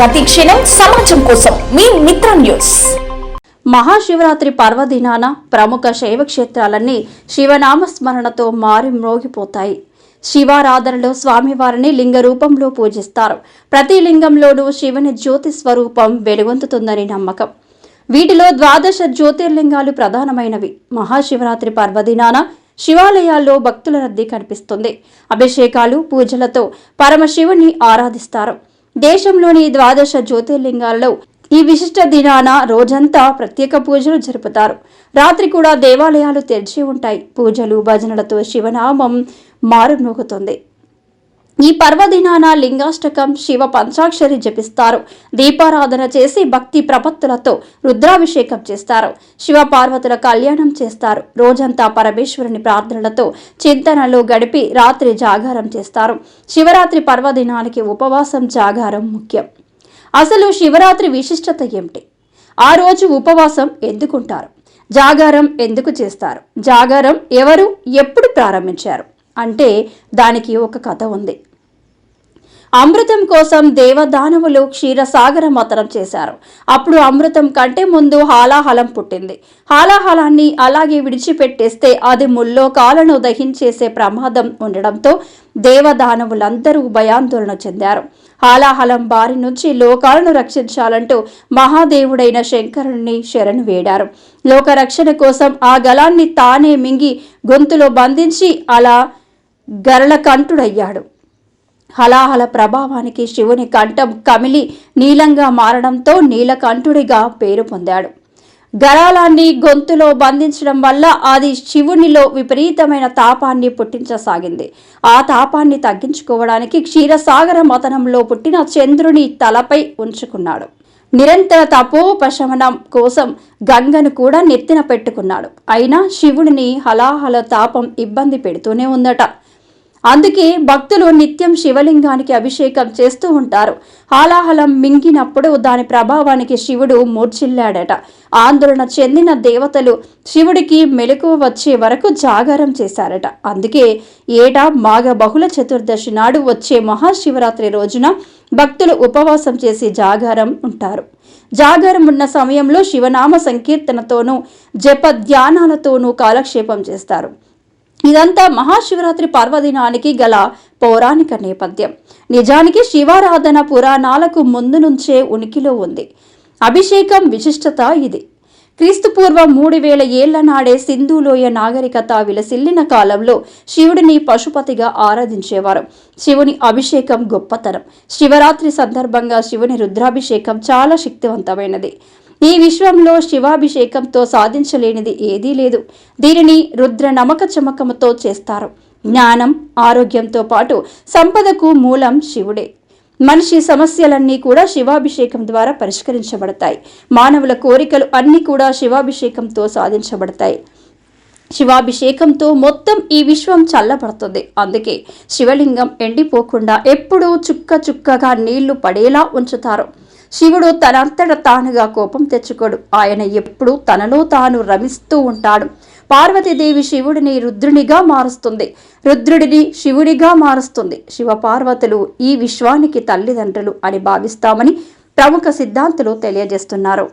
ప్రతి క్షణం సమాజం కోసం మీ మిత్ర న్యూస్. మహాశివరాత్రి పర్వదినాన ప్రముఖ శైవ క్షేత్రాలన్నీ శివనామస్మరణతో మారి మ్రోగిపోతాయి. శివారాధనలో స్వామివారిని లింగ రూపంలో పూజిస్తారు. ప్రతి లింగంలోనూ శివుని జ్యోతి స్వరూపం వెలుగొందుతుందని నమ్మకం. వీటిలో ద్వాదశ జ్యోతిర్లింగాలు ప్రధానమైనవి. మహాశివరాత్రి పర్వదినాన శివాలయాల్లో భక్తుల రద్దీ కనిపిస్తుంది. అభిషేకాలు పూజలతో పరమశివుని ఆరాధిస్తారు. దేశంలోని ద్వాదశ జ్యోతిర్లింగాల్లో ఈ విశిష్ట దినాన రోజంతా ప్రత్యేక పూజలు జరుపుతారు. రాత్రి కూడా దేవాలయాలు తెరిచి ఉంటాయి. పూజలు భజనలతో శివనామం మారుమోగుతుంది ఈ పర్వదినాన లింగాష్టకం శివ పంచాక్షరి జపిస్తారు. దీపారాధన చేసి భక్తి ప్రపత్తులతో రుద్రాభిషేకం చేస్తారు. శివ పార్వతుల కళ్యాణం చేస్తారు. రోజంతా పరమేశ్వరుని ప్రార్థనలతో చింతనలు గడిపి రాత్రి జాగారం చేస్తారు. శివరాత్రి పర్వదినానికి ఉపవాసం జాగారం ముఖ్యం. అసలు శివరాత్రి విశిష్టత ఏమిటి? ఆ రోజు ఉపవాసం ఎందుకుంటారు? జాగారం ఎందుకు చేస్తారు? జాగారం ఎవరు? ఎప్పుడు ప్రారంభించారు? అంటే దానికి ఒక కథ ఉంది. అమృతం కోసం దేవదానవులు క్షీరసాగర మతనం చేశారు. అప్పుడు అమృతం కంటే ముందు హాలాహలం పుట్టింది. హాలాహలాన్ని అలాగే విడిచిపెట్టేస్తే అది ముల్లోకాలను దహించేసే ప్రమాదం ఉండడంతో దేవదానవులందరూ భయాందోళన చెందారు. హాలాహలం బారి నుంచి లోకాలను రక్షించాలంటూ మహాదేవుడైన శంకరుణ్ణి శరణు వేడారు. లోకరక్షణ కోసం ఆ గలాన్ని తానే మింగి గొంతులో బంధించి అలా గరళకంఠుడయ్యాడు. హలాహల ప్రభావానికి శివుని కంఠం కమిలి నీలంగా మారడంతో నీలకంఠుడిగా పేరు పొందాడు. గరాలాన్ని గొంతులో బంధించడం వల్ల అది శివునిలో విపరీతమైన తాపాన్ని పుట్టించసాగింది. ఆ తాపాన్ని తగ్గించుకోవడానికి క్షీరసాగర మతనంలో పుట్టిన చంద్రుని తలపై ఉంచుకున్నాడు. నిరంతర తపోపశమనం కోసం గంగను కూడా నెత్తిన పెట్టుకున్నాడు. అయినా శివుడిని హలాహల తాపం ఇబ్బంది పెడుతూనే ఉందట. అందుకే భక్తులు నిత్యం శివలింగానికి అభిషేకం చేస్తూ ఉంటారు. హాలాహలం మింగినప్పుడు దాని ప్రభావానికి శివుడు మూర్చిల్లాడట ఆందోళన చెందిన దేవతలు శివుడికి మెలకు వచ్చే వరకు జాగారం చేశారట. అందుకే ఏటా మాఘ బహుళ చతుర్దశి నాడు వచ్చే మహాశివరాత్రి రోజున భక్తులు ఉపవాసం చేసి జాగారం ఉంటారు. జాగారం ఉన్న సమయంలో శివనామ సంకీర్తనతోనూ జప ధ్యానాలతోనూ కాలక్షేపం చేస్తారు. ఇదంతా మహాశివరాత్రి పర్వదినానికి గల పౌరాణిక నేపథ్యం. నిజానికి శివారాధన పురాణాలకు ముందు నుంచే ఉనికిలో ఉంది. అభిషేకం విశిష్టత ఇది. క్రీస్తుపూర్వం మూడు వేల ఏళ్ళ నాడే సింధులోయ నాగరికత విలసిల్లిన కాలంలో శివుడిని పశుపతిగా ఆరాధించేవారు. శివుని అభిషేకం గొప్పతనం. శివరాత్రి సందర్భంగా శివుని రుద్రాభిషేకం చాలా శక్తివంతమైనది. ఈ విశ్వంలో శివాభిషేకంతో సాధించలేనిది ఏదీ లేదు. దీనిని రుద్ర నమక చమకముతో చేస్తారు. జ్ఞానం ఆరోగ్యంతో పాటు సంపదకు మూలం శివుడే. మనిషి సమస్యలన్నీ కూడా శివాభిషేకం ద్వారా పరిష్కరించబడతాయి. మానవుల కోరికలు అన్నీ కూడా శివాభిషేకంతో సాధించబడతాయి. శివాభిషేకంతో మొత్తం ఈ విశ్వం చల్లబడుతుంది. అందుకే శివలింగం ఎండిపోకుండా ఎప్పుడూ చుక్క చుక్కగా నీళ్ళు పడేలా ఉంచుతారు. శివుడు తనంతట తానుగా కోపం తెచ్చుకోడు. ఆయన ఎప్పుడూ తనలో తాను రమిస్తూ ఉంటాడు. పార్వతీదేవి శివుడిని రుద్రునిగా మారుస్తుంది. రుద్రుడిని శివుడిగా మారుస్తుంది. శివ పార్వతులు ఈ విశ్వానికి తల్లిదండ్రులు అని భావిస్తామని ప్రముఖ సిద్ధాంతులు తెలియజేస్తున్నారు.